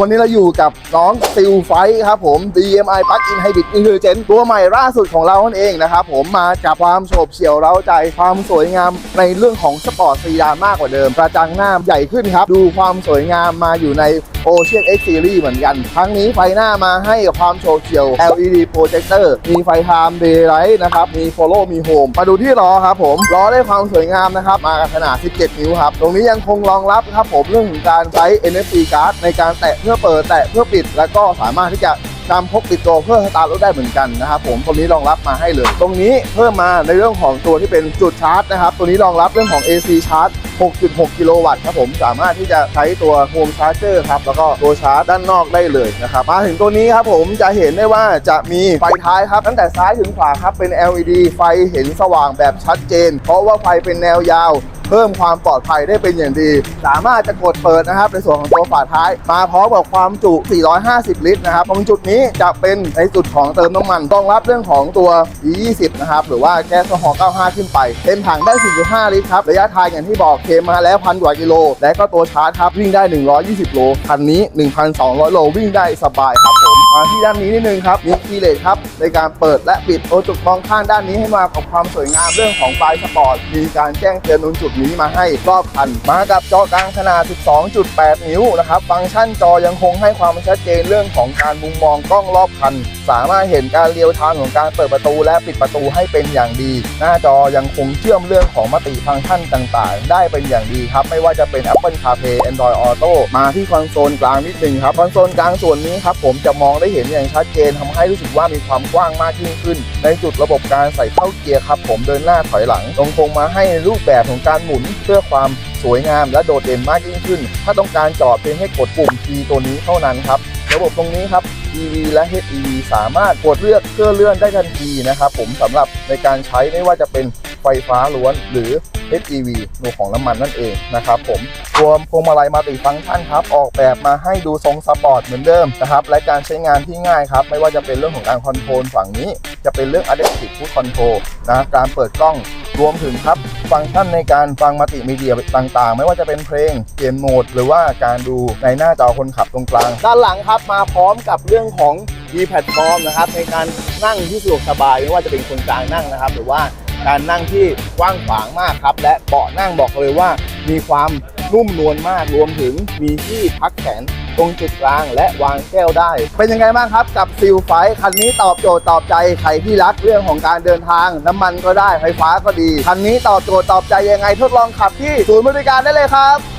วันนี้เราอยู่กับน้องซิลไฟครับผม DMI Plug-in Hybrid Intelligent ตัวใหม่ล่าสุดของเรานั่นเองนะครับผมมาจากความโฉบเฉี่ยวเร้าใจความสวยงามในเรื่องของสปอร์ตซีดานมากกว่าเดิม ประจังหน้าใหญ่ขึ้นครับ ดูความสวยงามมาอยู่ใน Ocean X Series เหมือนกันครั้งนี้ไฟหน้ามาให้ความโชว์เฉี่ยว LED projector มีไฟ Time Daylight นะครับ มี Follow มี Home มาดูที่ล้อครับผม ล้อได้ความสวยงามนะครับ มากับขนาด 17 นิ้วครับ ตรงนี้ยังคงรองรับครับผมเรื่องของการใช้ NFC card ในการแตะเพื่อเปิดแตะเพื่อปิด แล้วก็สามารถที่จะ นำพกติดตัวเพื่อสตาร์ทรถได้เหมือนกันนะครับผมตรงนี้รองรับมาให้เลย ตรงนี้เพิ่มมาในเรื่องของตัวที่เป็นจุดชาร์จนะครับตัวนี้รองรับเรื่องของ AC ชาร์จ 6.6 กิโลวัตต์ครับผมสามารถที่จะใช้ตัวโฮมชาร์เจอร์ครับแล้วก็ตัวชาร์จด้านนอกได้เลยนะครับมาถึงตัวนี้ครับผมจะเห็นได้ว่าจะมีไฟท้ายครับตั้งแต่ซ้ายถึงขวาครับเป็น LED ไฟเห็นสว่างแบบชัดเจน เพราะว่าไฟเป็นแนวยาวเพิ่มความปลอดภัยได้เป็นอย่างดี สามารถจะกดเปิดนะครับในส่วนของตัวฝาท้าย มาพร้อมกับความจุ 450 ลิตรนะครับตรงจุดนี้จะเป็นในจุดของเติมน้ำมันรองรับเรื่องของตัว E20 นะครับหรือว่าแก๊สโซฮอล์95 ขึ้นไป เต็มถังได้ 4.5 ลิตรครับระยะทางอย่างที่บอกเคมมาแล้วพันกว่ากิโล และก็ตัวชาร์จครับวิ่งได้ 120 โลคันนี้ 1,200 โลวิ่งได้สบายครับผม มาที่ด้านนี้นิดนึงครับมีคีเลสครับในการเปิดและปิดตัวจุดมองข้างด้านนี้ให้มากับความสวยงามเรื่องของไฟสปอร์ตมีการแจ้งเตือนตรงจุดนี้มาให้รอบคัน มากับจอกลางขนาด 12.8 นิ้วนะครับฟังก์ชันจอยังคงให้ความชัดเจนเรื่องของการมุมมองกล้องรอบคัน สามารถเห็นการเรียวทม์ของการเปิดประตูและปิดประตูให้เป็นอย่างดี หน้าจอยังคงเชื่อมเรื่องของมติฟังก์ชันต่างๆ ได้เป็นอย่างดีครับ ไม่ว่าจะเป็น Apple CarPlay Android Auto มาที่คอนโซลกลางนิดหนึ่งครับคอนโซลกลางส่วนนี้ครับผมจะมองได้เห็นอย่างชัดเจนทำให้รู้สึกว่ามีความกว้างมากยิ่งขึ้น ในจุดระบบการใส่เข้าเกียร์ครับ ผมเดินหน้าถอยหลังตรงคงมาให้ในรูปแบบของการหมุนเพื่อความสวยงามและโดดเด่นมากยิ่งขึ้น ถ้าต้องการจอดเพียงให้กดปุ่ม T ตัวนี้เท่านั้นครับ ระบบตรงนี้ครับ EV และ HEV สามารถกดเลือกเพื่อเลื่อนได้ทันทีนะครับผมสำหรับในการใช้ไม่ว่าจะเป็น ไฟฟ้าล้วน หรือ HEV ตัวของน้ำมันนั่นเองนะครับผมรวมพวงมาลัยมัลติฟังก์ชันครับ ออกแบบมาให้ดูทรงสปอร์ตเหมือนเดิมนะครับและการใช้งานที่ง่ายครับ ไม่ว่าจะเป็นเรื่องของการคอนโทรลฝั่งนี้ จะเป็นเรื่อง Adaptive Cruise Control นะการเปิดกล้องรวมถึงครับฟังก์ชันในการฟังมัลติมีเดียต่างๆ ไม่ว่าจะเป็นเพลงเปลี่ยนโหมด หรือว่าการดูในหน้าจอคนขับตรงกลาง ด้านหลังครับมาพร้อมกับเรื่องของ e p l a t f o r m นะครับในการนั่งที่สะดวกสบาย ไม่ว่าจะเป็นคนกลางนั่งนะครับ หรือว่า การนั่งที่กว้างขวางมากครับ และเบาะนั่งบอกเลยว่า มีความนุ่มนวลมากรวมถึงมีที่พักแขนตรงจุดกลางและวางแก้วได้ เป็นยังไงบ้างครับกับซิลไฟคันนี้ตอบโจทย์ตอบใจใครที่รักเรื่องของการเดินทาง น้ำมันก็ได้ไฟฟ้าก็ดี คันนี้ตอบโจทย์ตอบใจยังไงทดลองขับที่ศูนย์บริการได้เลยครับ